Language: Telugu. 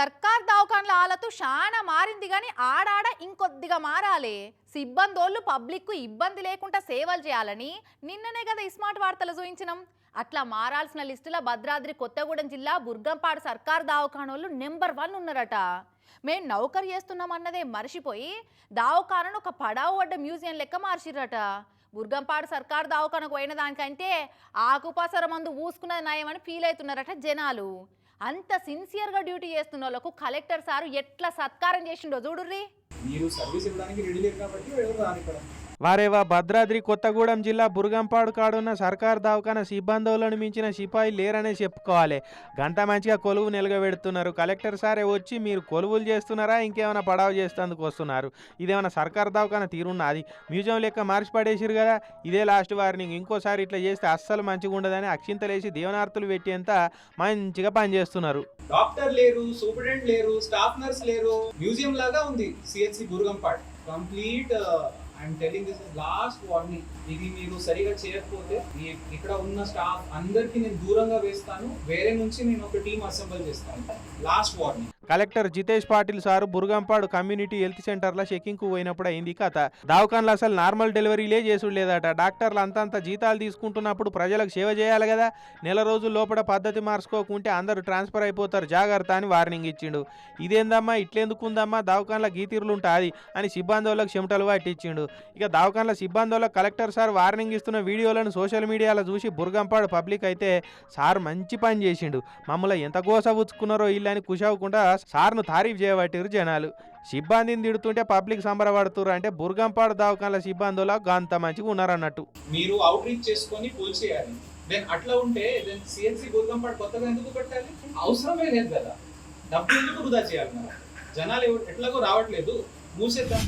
సర్కార్ దవాఖాన్ల ఆలతు చాలా మారింది కానీ ఆడాడ ఇంకొద్దిగా మారాలి. సిబ్బందోళ్ళు పబ్లిక్కు ఇబ్బంది లేకుండా సేవలు చేయాలని నిన్ననే కదా ఇస్మార్ట్ స్మార్ట్ వార్తలు చూయించినాం. అట్లా మారాల్సిన లిస్టులో భద్రాద్రి కొత్తగూడెం జిల్లా బుర్గంపాడు సర్కార్ దవాఖానోళ్ళు నెంబర్ వన్ ఉన్నారట. మేం నౌకరు చేస్తున్నాం అన్నదే మర్చిపోయి దావఖానను ఒక పడావు పడ్డ మ్యూజియం లెక్క మార్చిర్రట. బుర్గంపాడు సర్కార్ దావఖానకు పోయిన దానికంటే ఆకుపసర మందు ఊసుకున్నది నయమని ఫీల్ అవుతున్నారట జనాలు. అంత సిన్సియర్గా డ్యూటీ చేస్తున్న వాళ్ళకు కలెక్టర్ సారు ఎట్లా సత్కారం చేసిండో చూడుర్రి. మీరు సర్వీస్ ఇవ్వడానికి రెడీ లేరు కాబట్టి ఎవరు రాని ఇక్కడ వారేవా భద్రాద్రి కొత్తగూడెం జిల్లా బురుగంపాడు కాడున్న సర్కార్ దవాఖాన సిబ్బందులను మించిన సిపాయి లేరనే చెప్పుకోవాలి. గంట మంచిగా కొలువు నిలగబెడుతున్నారు. కలెక్టర్ సారే వచ్చి మీరు కొలువులు చేస్తున్నారా? ఇంకేమైనా పడావు చేస్తేందుకు వస్తున్నారు? ఇదేమైనా సర్కార్ దవాఖాన తీరున్నది మ్యూజియం లెక్క మార్చి పడేసిరు కదా? ఇదే లాస్ట్ వార్నింగ్. ఇంకోసారి ఇట్లా చేస్తే అస్సలు మంచిగా ఉండదని అక్షింతలేసి దేవనార్థులు పెట్టేంత మంచిగా పనిచేస్తున్నారు డాక్టర్ లేరు సూపరింటెండెంట్ లేరు స్టాఫ్ నర్స్ లేరు. మ్యూజియం లాగా ఉంది. CHC Burugampadu. Complete I'm telling this is last warning ఇది మీరు సరిగా చేయకపోతే ఇక్కడ ఉన్న స్టాఫ్ అందరికి నేను దూరంగా వేస్తాను. వేరే నుంచి నేను ఒక టీం అసెంబుల్ చేస్తాను. Last warning collector Jitesh Patil sir Burugampadu community health సెంటర్లో చెకింగ్కు పోయినప్పుడు అయింది కథ. దవాఖాన్లు అసలు నార్మల్ డెలివరీలే చేసుడు లేదట డాక్టర్లు అంతంత జీతాలు తీసుకుంటున్నప్పుడు ప్రజలకు సేవ చేయాలి కదా. నెల రోజుల లోపల పద్ధతి మార్చుకోకుంటే అందరూ ట్రాన్స్ఫర్ అయిపోతారు. జాగ్రత్త అని వార్నింగ్ ఇచ్చిండు. ఇదేందమ్మా? ఇట్లెందుకుందమ్మా? దవాఖాన్ల గీతీరులుంటా అది అని సిబ్బంది వాళ్ళకి చెమటలు పట్టించిండు ఇక దవాఖాన్ల సిబ్బంది కలెక్టర్ సార్ వార్నింగ్ ఇస్తున్న వీడియోలను సోషల్ మీడియాలో చూసి బురుగంపాడు పబ్లిక్ అయితే సార్ మంచి పని చేసిండు. మమ్మల్ని ఎంత గోసబుచ్చుకున్నారో ఇల్లని కుషావకుండా సార్ను తారీఫ్ చేయబట్టిరు జనాలు. సిబ్బందిని తిడుతుంటే పబ్లిక్ సంబరపడుతురు అంటే బుర్గంపాడు దవాఖాన్ల సిబ్బందులో అంత మంచిగా ఉన్నారన్నట్టు. మీరు అవుట్ రీచ్ చేసుకొని పోల్ దెన్ అట్లా ఉంటే దెన్ సిఎన్సి బుర్గంపాడు కొత్తగా ఎందుకు పెట్టాలి అవసరమే లేదు కదా. డబ్బు ఎందుకు వృధా చేయాలి జనాలు ఎట్లాగో రావట్లేదు. మూసేద్దాం.